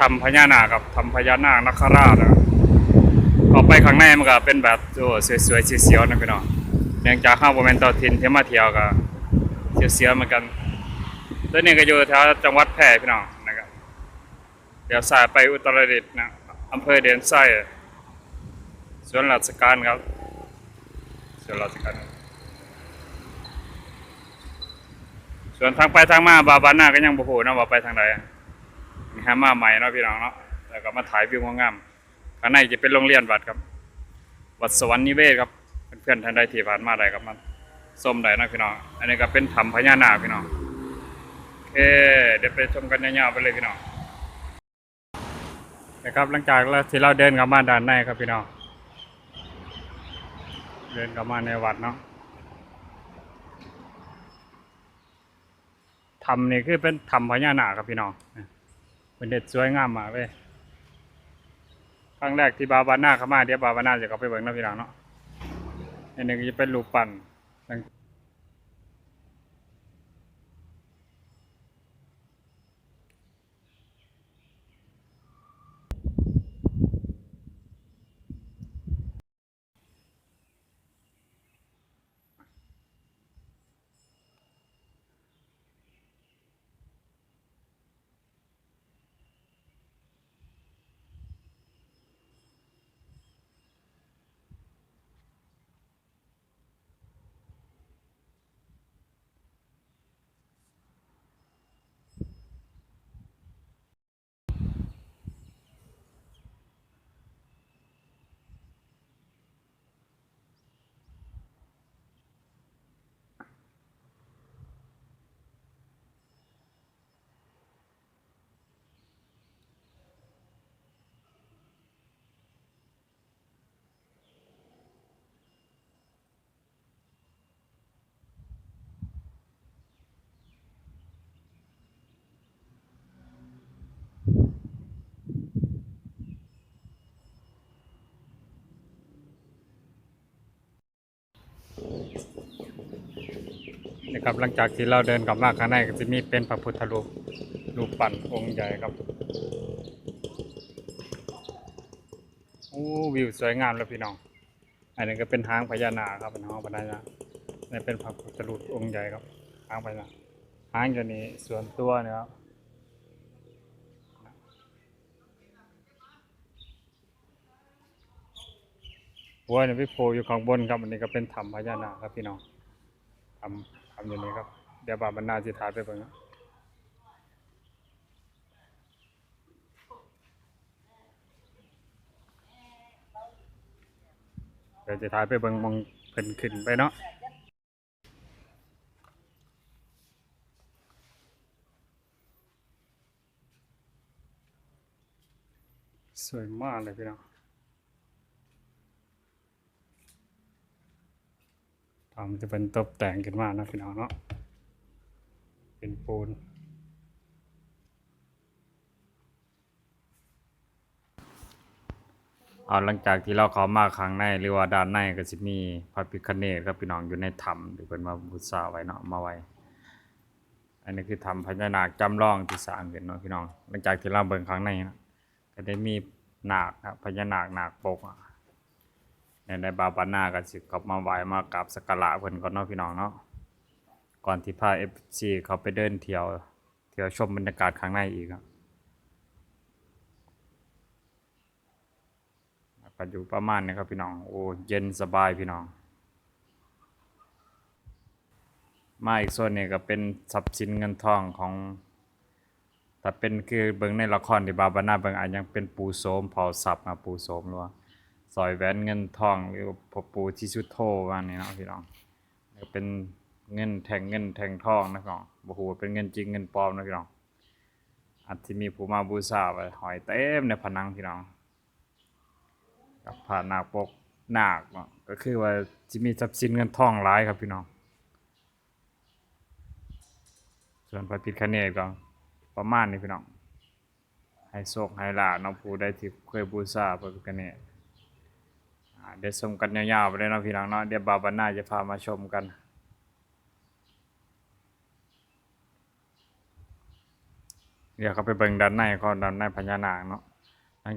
ทำพญานาคกับทำพญานาคนคราชอะเข้าไปข้างในมันก็เป็นแบบสวยๆเสียวๆนะพี่น้องเนื่องจากข้าวโมเมนต์ต่อทินเที่มาเที่ยวก็เสียวๆเหมือนกันตัวนี้ก็อยู่แถวจังหวัดแพร่พี่น้องนะครับเดี๋ยวสายไปอุตรดิตถ์นะอำเภอเด่นไส้สวนราชการครับสวนราชการส่วนทางไปทางมาบาบาน่าก็ยังบ่ฮู้นะว่าไปทางใดอะมี หามาใหม่เนาะพี่น้องเนาะแล้วก็มาถ่ายวิวงามๆข้างในจะเป็นโรงเรียนวัดครับ วัดสวรรค์นิเวศครับเพื่อนๆท่านใดที่ผ่านมาได้ครับมาส้มได้นะพี่น้อง อันนี้ก็เป็นถ้ำพญานาคพี่น้องโอเคเดี๋ยวไปชมกันยาวๆไปเลยพี่น้องนะครับหลังจากที่เราเดินเข้ามาด้านในครับพี่น้องเดินเข้ามาในวัดเนาะทำนี่คือเป็นทำพญานาคครับพี่น้อง เป็นเด็ดสวยงามมากเลยครั้งแรกที่บาบาน่าเข้ามาเดี๋ยวบาบาน่าจะเข้าไปเบิ่งนะพี่น้องเนาะอันนึงจะเป็นรูปปั้น ครับหลังจากที่เราเดินกลับมาข้างในก็จะมีเป็นพระพุทธรูปรูปปั้นองค์ใหญ่ครับโอ้วิวสวยงามแล้วพี่น้อง อันนี้ก็เป็นหางพญานาคครับเป็นหางพญานาคนี่เป็นพระพุทธรูปองค์ใหญ่ครับหางพญานาคหางตัวนี้ส่วนตัวเนี่ยครับหัวเนี่ยพี่โพอยู่ข้างบนครับอันนี้ก็เป็นถ้ำพญานาคครับพี่น้องทำ ทำอย่างนี้ครับ เดี๋ยวบาบรรณาจิถ่ายไปเบิ่งเดี๋ยวจะถ่ายไปเบิ่งมองเพิ่นขึ้นไปเนาะสวยมากเลยพี่น้อง ทำจะเป็นตกแต่งขึ้นมากนะพี่น้องเนาะ เป็นปูน เอาหลังจากที่เราเขามาข้างในหรือว่าด้านในก็จะมีพระพิฆเนศครับพี่น้องอยู่ในถ้ำที่เป็นมาบูชาไว้เนาะมาไว้ อันนี้คือถ้ำพญานาคจำลองที่สร้างขึ้นเนาะพี่น้อง หลังจากที่เราเบิ่งข้างในนะก็ได้มีนาคครับพญานาคนาคปกอะ ในในบาบานาก็สิเข้ามาไหวมากราบสักการะเพิ่นก่อนเนาะพี่น้องเนาะก่อนที่พา FC เขาไปเดินเที่ยวเที่ยวชมบรรยากาศข้างในอีกครับก็อยู่ประมาณนี้ครับพี่น้องโอ้เย็นสบายพี่น้อง มาอีกส่วนนี้ก็เป็นทรัพย์สินเงินทองของถ้าเป็นคือเบิ่งในละครที่บาบานาเบิ่งอาจยังเป็นปูโสมเผาทรัพย์มาปูโสมหรือว่า ซอยแหวนเงินทองหรือพ่อปูที่สุดโทว่านี่เนาะพี่น้องเป็นเงินแทงเงินแทงทองนะพี่น้องบ่ฮู้ว่าเป็นเงินจริงเงินปลอมนะพี่น้องอาจสิมีผู้มาบูชาไว้หอยเต็มในผนังพี่น้องกับผ่านาคปกนาคเนาะก็คือว่าสิมีทรัพย์สินเงินทองหลายครับพี่น้อง ส่วนพระพิฆเนศก็ประมาณนี้พี่น้องให้โชคให้ลาภเนาะผู้ใดที่เคยบูชาพระพิฆเนศอ่ เดี๋ยวชมกันยาวๆไปเลยเนาะพี่น้องเนาะเดี๋ยวบาบันนาจะพามาชมกัน เดี๋ยวเขาไปเบิ่งด้านในก็ด้านในพญานาคเนาะหลัง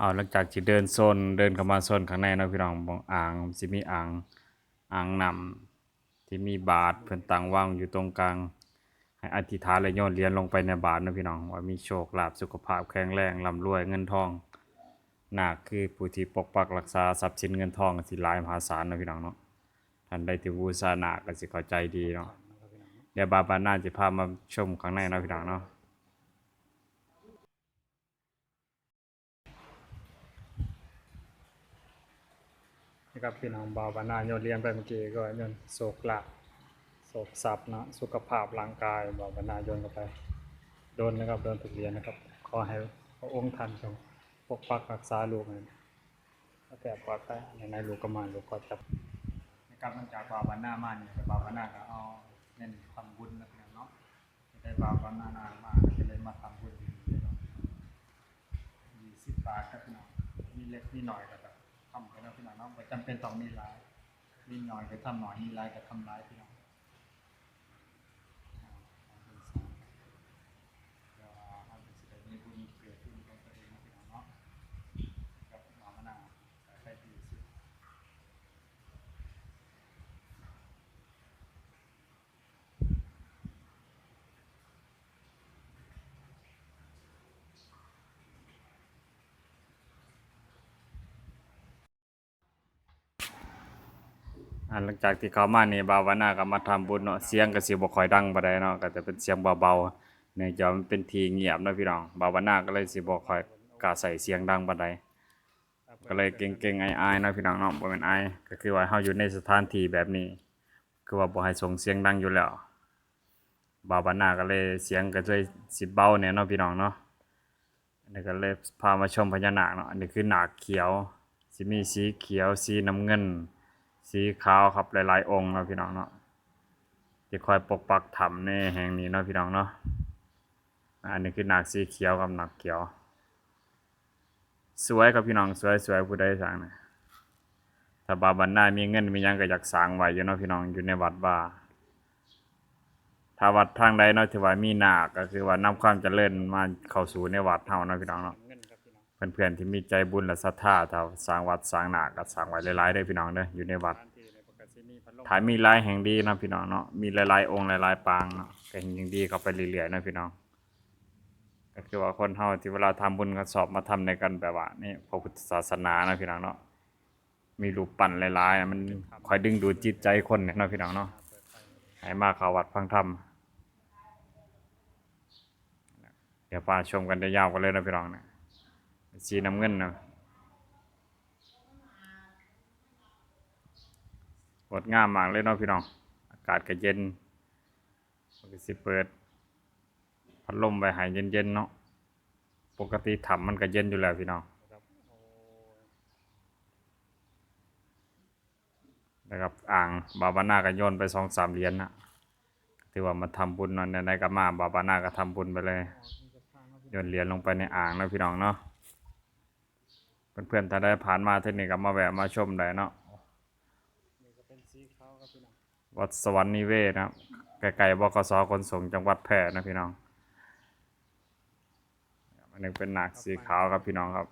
อ้าหลังจากที่เดินโซนเดินเข้ามาโซนข้างในเนาะพี่น้องบ่อ่างสิมีอ่างอ่างน้ำที่มีบาทเพิ่อนตั้งว่างอยู่ตรงกลาง ให้อธิษฐานและโยนเหรียญลงไปในบาทนะพี่น้อง ว่ามีโชคลาภสุขภาพแข็งแรงร่ำรวยเงินทอง นาคคือผู้ที่ปกปักรักษาทรัพย์สินเงินทองสิหลายมหาศาลนะพี่น้องเนาะท่านใดที่บูชานาคก็สิเข้าใจดีเนาะเดี๋ยวบาบาน่าจะพามาชมข้างในนะพี่น้องเนาะนี่ครับพี่น้องบาบาน่าโยนเรียญไปเมื่อกี้ก็โยนโศกลาภโศกทรัพย์นะสุขภาพร่างกายบาบาน่าโยนเข้าไปโดนนะครับโดนถูกเรียญนะครับ ขอให้พระองค์ท่านจง ปกปักรักษาลูกให้แต่ปลอดภัยในในลูกก็มาลูกก็จับในะครับมันจากบาบาน่ามาเนี่ยบาบาน่าก็เอาเน้นทำบุญนะเนาะได้บาบาน่ามาก็เลยมาทำบุญพี่น้องยี่สิบบาทครับพี่น้องมีเล็กมีหน่อยก็แบบทำไปแล้วพี่น้องเนาะจำเป็นต้องมีหลายมีหน่อยก็ทำหน่อยมีหลายก็ทำหลายพี่น้อง ก็ให้เป็นสิได้มีบุญเกิดขึ้นกับตัวเองนะพี่น้องเนาะกับหมอมะนาวใครดีสุดอ่า หลังจากที่เขามานี่บาวานาก็มาทำบุญเนาะเสียงก็สิบ่ค่อยดังปานใดเนาะก็จะเป็นเสียงเบาๆเนื่องจากมันเป็นทีเงียบเนาะพี่น้องบาวานาก็เลยสิบ่ค่อยกล้าใส่เสียงดังปานใดก็เลยเก่งๆอายๆเนาะพี่น้องเนาะบ่แม่นอายก็คือว่าเฮาอยู่ในสถานที่แบบนี้ คือว่าบ่ให้ส่งเสียงดังอยู่แล้วบาวานาก็เลยเสียงก็เลยสิเบาแหน่เนาะพี่น้องเนาะนนี้ก็เลยพามาชมพญานาคเนาะอันนี้คือนาคเขียวสิมีสีเขียวสีน้ำเงิน สีขาวครับหลายๆ องค์เนาะพี่น้องเนาะที่คอยปกปักธรรมในแห่งนี้เนาะพี่น้องเนาะอันนี้คือหนาคสีเขียวกับหนาคเขียว สวยครับพี่น้องสวยสวยผู้ใดสร้างนะถ้าบาบันนามีเงินมียังก็อยากสางไว้อยู่เนาะพี่น้องอยู่ในวัดว่าถ้าวัดทางใดเนาะที่ว่ามีหนาคก็คือว่านำความเจริญมาเข้าสู่ในวัดเฮานะพี่น้องเนาะ เพื่อนๆที่มีใจบุญและศรัทธาถ้าสร้างวัดสร้างหนาก็สร้างไว้หลายๆเด้อพี่น้องเด้ออยู่ในวัดถ้ามีหลายแห่งดีเนาะพี่น้องเนาะมีหลายๆองค์หลายๆปางเนาะก็แห่งยิ่งดีเข้าไปเรื่อยๆเนาะพี่น้องก็คือว่าคนเฮาที่เวลาทำบุญก็สอบมาทำในกันแบบว่านี่พระพุทธศาสนาเนาะพี่น้องเนาะมีรูปปั้นหลายๆมันคอยดึงดูดจิตใจคนเนี่ยเนาะพี่น้องเนาะให้มาเข้าวัดฟังธรรมเดี๋ยวพาชมกันได้ยาวกันเลยเนาะพี่น้องเนี่ย สีน้ำเงินเนาะงดงามมากเลยเนาะพี่น้อง อากาศก็เย็นมันก็สิเปิด พัดลมไว้ให้เย็นๆเนาะ ปกติถ้ำมันก็เย็นอยู่แล้วพี่น้องนะครับอ่างบาบาน่าก็โยนไปสองสามเหรียญนะถือว่ามาทำบุญเนอนในๆก็มาบาบาน่าก็ทำบุญไปเลยโยนเหรียญลงไปในอ่างนะพี่น้องเนาะ เพื่อนๆถ้าได้ผ่านมาเทคนิคก็มาแวะมาชมได้เนาะวัดสวรรค์นิเวศนะครับใกล้ๆบกสขนส่งจังหวัดแพร่นะพี่น้องอันนี้เป็นหนักสีขาวครับพี่น้องครับ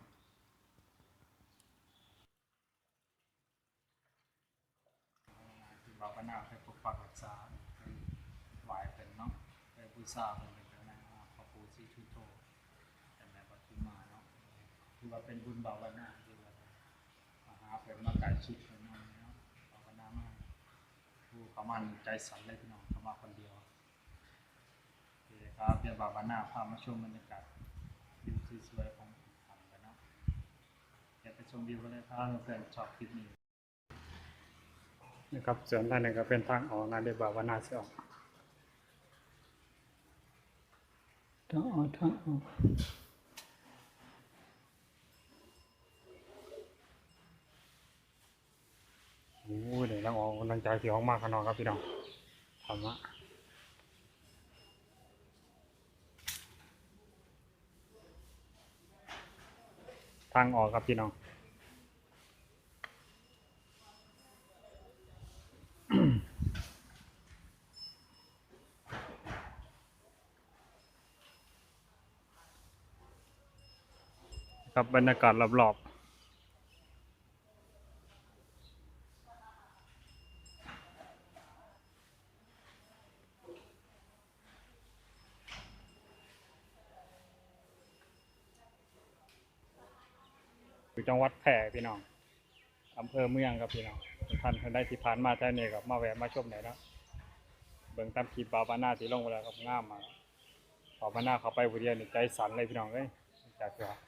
บาปนาไปปกปักรักษาไหวเป็นเนาะไปบูชาเป็นเป็นนะพระปูสีชุโต แต่แม่ปทุมมาเนาะ คือว่าเป็นบุญบาวนาคือว่ามาหาเพิ่นมาไก่ชิดเพิ่นเอาเนาะบาวนามาผู้เขามันใจสั่นเลยพี่น้องเขามาคนเดียวโอเคครับเดี๋ยวบาวนาพามาชมบรรยากาศวิวสวยๆของถ้ำกันเนาะเดี๋ยวไปชมวิวกันเลยครับเพื่อนๆชอบคลิปนี้นะครับส่วนด้านนี้ก็เป็นทางออกนะเดี๋ยวบาวนาสิออกทางออกทางออกำลังใจที่องมากขนองครับพี่น้องธรรมะทางออกครับพี่น้องครับบรรยากาศรอบๆ จังหวัดแพร่พี่น้องอำเภอเมืองครับพี่น้องท่านท่านได้ที่ผ่านมาแท่นี่ครับมาแวะมาชมหน่อยเนะเบิ่งตามคลิปบาบานาที่ลงไปแล้วครับงามมาบาบานาเขาไปผู้เดียวนี่ใจสั่นเลยพี่น้องเอ้ยจากที่ว่า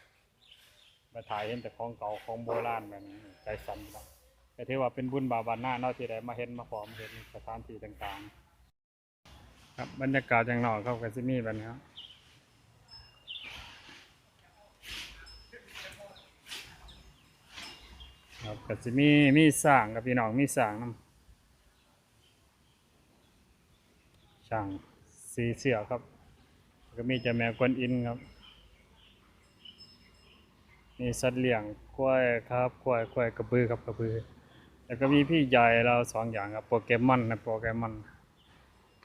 มาถ่ายเห็นแต่ของเก่าของโบราณแบบนี้ใจสั่นพี่น้องแต่ถือว่าเป็นบุญบาบานาเนาะที่ได้มาเห็นมาพร้อมเห็นสถานที่ต่างๆ ครับบรรยากาศอย่างนอกครับก็จะมีแบบนี้ครับครับ ก็จะมีมีสร้างกับพี่น้องมีสร้างนํช่างสีเสือครับ ก็มีเจ้าแม่กวนอินครับมีสัตว์เลี้ยงกล้วยครับกล้วยกล้วยกระบือครับกระบือ แล้วก็มีพี่ใหญ่เราสองอย่างครับโปเกมอนนะโปเกมอน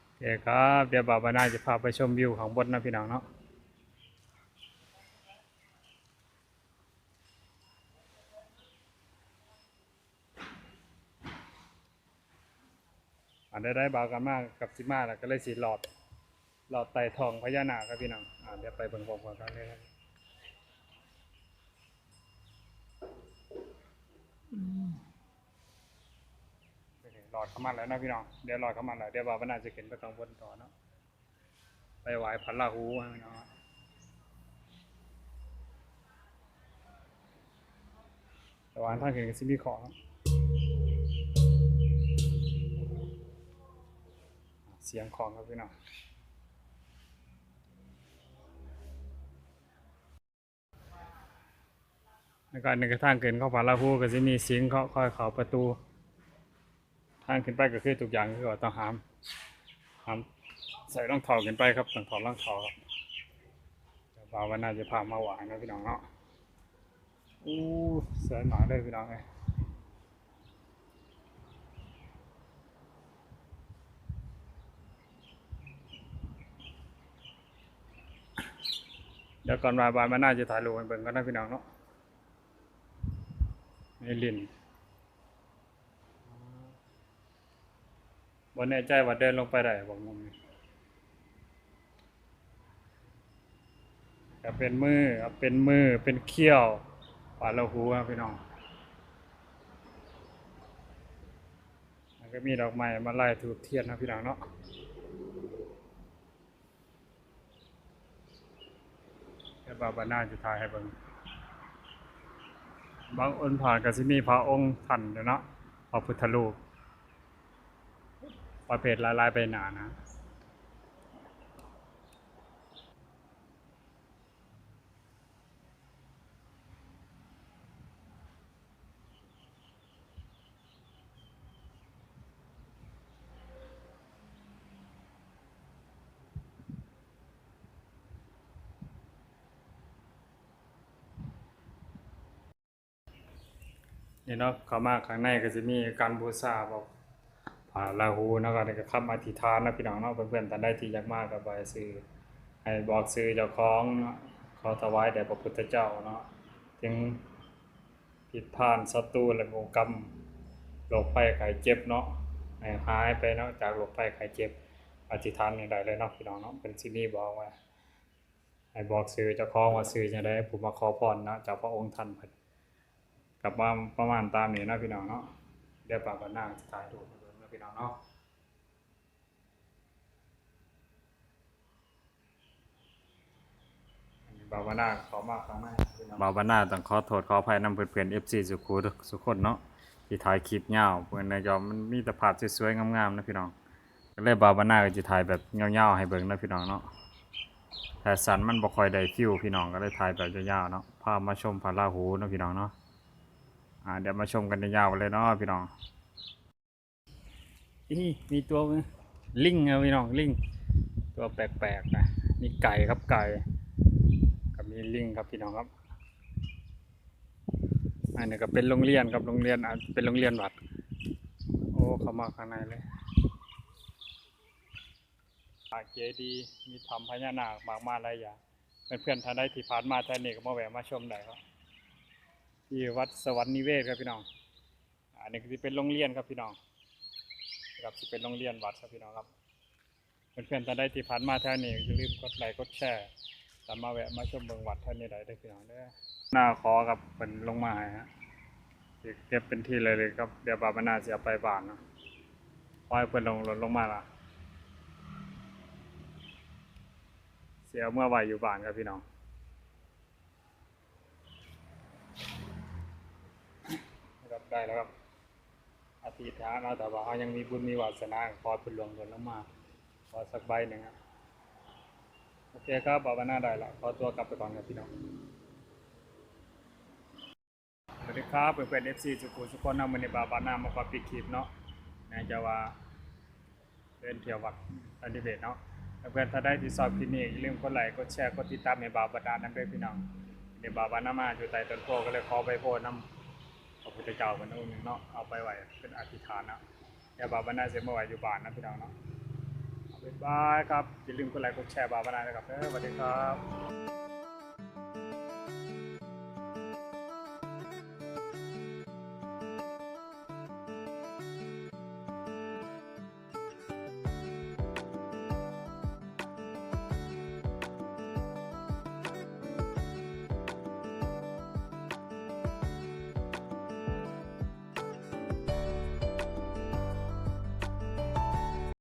โอเคครับเดี๋ยวบ่าวบานาจะพาไปชมวิวของบนนะพี่น้องเนาะ อันได้ได้บ่าวกันมากกับสิมาแล้วก็เลยสีหลอด หลอดไต่ทองพญานาคครับพี่น้องอ่าเดี๋ยวไปเบิ่งพร้อมกันเลยครับหลอดเข้ามาแล้วนะพี่น้องเดี๋ยวหลอดเข้ามาแล้วเดี๋ยวบ่าวบานาจะขึ้นไปข้างบนต่อเนาะไปไหว้พันลาหูให้เนาะแต่ว่าท่านเห็นก็สิมีของ เสียงของครับพี่น้องแล้วก็อันหนึงก็ทางขึ้นเข้าพันลาหูก็สิมีเสียงเคาค่อยเข้าประตู ทางขึ้นไปก็คือทุกอย่างคือว่าต้องหามหามใส่รองเท้ากันไปครับต้องถอดรองเท้าครับบ่าววันน่าจะพามาหวานนะพี่น้องเนาะอู้สวยหมาเลยพี่น้องเลย เดี๋ยวก่อนมาบานมาน่าจะถ่ายรูปให้เบิ่งกันนะพี่น้องเนาะนี่ลินบนแน่ใจว่าเดินลงไปได้บอกงงนี่ก็เป็นมือเป็นมือ เป็นเขี้ยวปลาละหูครับพี่น้องแล้วก็มีดอกไม้มาไล่ถูกเทียนนะพี่น้องเนาะ แค่บาบาน่าจะถ่ายให้เบิ่งบางอนผ่านกับสิมีพระองค์ท่านเดียนาะพระพุทธรูปประเภทลายลายๆไปหนานะ นี่เนาะเข้ามาข้างในก็จะมีการบูชาบอกผ่าลาหูเนาะก็ได้ก็คำอธิษฐานนะพี่น้องเนาะเพื่อนๆท่านใดที่อยากมาก็บายซื้อให้บอกซื้อเจ้าของเนาะขอถวายแด่พระพุทธเจ้าเนาะถึงผิดพลาดศัตรูและโงกรรมโรคภัยไข้เจ็บเนาะให้หายไปเนาะจากโรคภัยไข้เจ็บอธิษฐานนี่ได้เลยเนาะพี่น้องเนาะเป็นที่นี่บอกว่าให้บอกซื้อเจ้าของว่าซื้อจะได้ผมมาขอพรเนาะจากพระองค์ท่านเพิ่น กับมาประมาณตามนี้นะพี่น้องเนาะเดี๋ยวปากกันหน้าจะถ่ายรูปให้เบิ่งนะพี่น้องเนาะบาวานาขอมากครั้งหน้าพี่น้องบาวานาต้องขอโทษขออภัยนำเพื่อนๆ FC สุขุสุขคนเนาะที่ถ่ายคลิปยาเพื่อนในะยอมมันมีแต่ภาพสวยๆงามๆนะพี่น้องก็เลยบาวานาก็จะถ่ายแบบยาๆให้เบิ่งนะพี่น้องเนาะแต่สันมันบ่ค่อยได้ฟิวพี่น้องก็เลยถ่ายแบบยาวๆเนาะพาพมาชมพระราหูนะพี่น้องเนาะ อ่าเดี๋ยวมาชมกันยาวๆเลยเนาะพี่น้องอีมีตัวลิงครับพี่น้องลิงตัวแปลกๆนะมีไก่ครับไก่กับมีลิงครับพี่น้องครับอันนี้ก็เป็นโรงเรียนครับโรงเรียนอะเป็นโรงเรียนวัด โอ้เข้ามาข้างในเลยปากเจดีย์มีทำพญานาคมากมาหลายอย่างเพื่อนๆท่านใดที่ผ่านมาท่านนี้ก็มาแวะมาชมได้ครับ ที่วัดสวรรค์นิเวศครับพี่น้อง อันนี้ก็จะเป็นโรงเรียนครับพี่น้องครับจะเป็นโรงเรียนวัดครับพี่น้องครับ เพื่อนๆท่านใดที่ผ่านมาแถวนี้อย่าลืมกดไลค์กดแชร์ตามมาแวะมาชมเบิงวัดแถวนี้ได้เด้พี่น้องเด้อหน้าขอกับเป็นลงมาฮะเก็บเป็นที่เลยเลยครับเดี๋ยวบาบานาจะเอาไปบานเนาะขอให้เพื่อนลงรถลงมาละเสียเมื่อไหวอยู่บ้านครับพี่น้อง ครับ ได้แล้วครับอธิษฐานเอาแต่ว่าเขายังมีบุญมีวาสนาขอเพื้นหลวงเดินลงมาขอสักใบหนึ่งครับโอเคครับบาบาน่าได้ละขอตัวกลับไปก่อนครับพี่น้องสวัสดีครับเพื่อนๆเอฟซีสุขุสุขคนนำมือในบาบาน่ามาขอปิดคลิปเนาะนะจะว่าเดินเที่ยววัดอันดิเบตเนาะเพื่อนถ้าได้ที่ชอบคลิปนี้อย่าลืมกดไลค์กดแชร์กดติดตามในบาบานานั่นด้วยพี่น้องในบาบาน่ามาอยู่ใต้ต้นโพก็เลยขอไปโพสต์นำ พระพุทธเจ้าเป็นองค์หนึ่งเนาะเอาไปไหว้เป็นอธิษฐานนะอย่าบาปนาเสียมาไหว้อยู่บ้านนะพี่น้องเนาะบ๊ายบายครับอย่าลืมกดไลค์กดแชร์บาปนานะครับเออสวัสดีครับ